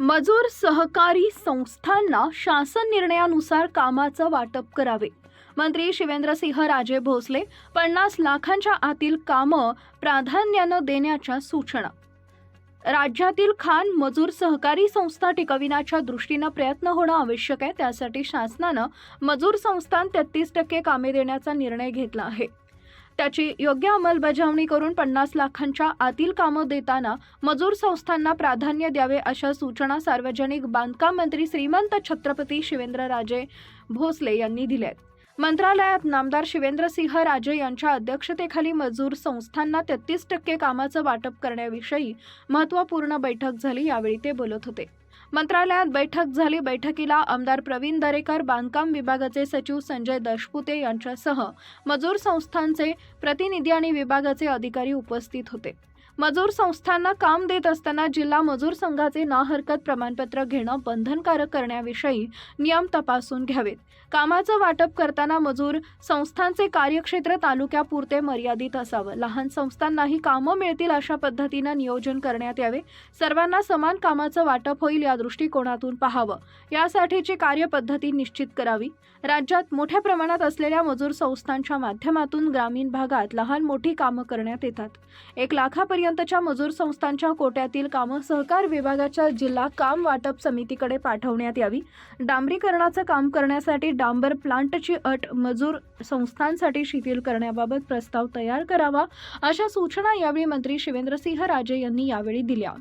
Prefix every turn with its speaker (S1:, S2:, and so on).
S1: मजूर सहकारी संस्थांना शासन निर्णयानुसार कामाचं वाटप करावे. मंत्री शिवेंद्रसिंह राजे भोसले पन्नास लाखांच्या आतील कामं प्राधान्यानं देण्याच्या सूचना. राज्यातील खाण मजूर सहकारी संस्था टिकविण्याच्या दृष्टीनं प्रयत्न होणं आवश्यक आहे त्यासाठी शासनानं मजूर संस्थान तेहतीस टक्के कामे देण्याचा निर्णय घेतला आहे. त्याची योग्य अंमलबजावणी करून पन्नास लाखांच्या आतील कामं देताना मजूर संस्थांना प्राधान्य द्यावे अशा सूचना सार्वजनिक बांधकाम मंत्री श्रीमंत छत्रपती शिवेंद्रराजे भोसले यांनी दिल्या आहेत मंत्रालयात नामदार शिवेंद्रसिंह राजे यांच्या अध्यक्षतेखाली मजूर संस्थांना तेहतीस टक्के कामाचं वाटप करण्याविषयी महत्त्वपूर्ण बैठक झाली यावेळी ते बोलत होते. मंत्रालयात बैठक झाली. बैठकीला आमदार प्रवीण दरेकर बांधकाम विभागाचे सचिव संजय दशपुते यांच्यासह मजूर संस्थांचे प्रतिनिधी आणि विभागाचे अधिकारी उपस्थित होते. मजूर संस्थांना काम देत असताना जिल्हा मजूर संघाचे ना हरकत प्रमाणपत्र घेणं बंधनकारक करण्याविषयी नियम तपासून घ्यावेत. कामाचं वाटप करताना मजूर संस्थांचे कार्यक्षेत्र तालुक्यापुरते मर्यादित असावं. लहान संस्थांनाही कामं मिळतील अशा पद्धतीनं नियोजन करण्यात यावे. सर्वांना समान कामाचं वाटप होईल या दृष्टिकोनातून पाहावं. यासाठीची कार्यपद्धती निश्चित करावी. राज्यात मोठ्या प्रमाणात असलेल्या मजूर संस्थांच्या माध्यमातून ग्रामीण भागात लहान मोठी कामं करण्यात येतात. एक लाखापर्यंत लाखापर्यंतच्या मजूर संस्थांच्या कोट्यातील कामं सहकार विभागाच्या जिल्हा काम वाटप समितीकडे पाठवण्यात यावी. डांबरीकरणाचं काम करण्यासाठी डांबर प्लांटची अट मजूर संस्थांसाठी शिथिल करण्याबाबत प्रस्ताव तयार करावा अशा सूचना यावेळी मंत्री शिवेंद्रसिंह राजे यांनी यावेळी दिल्या.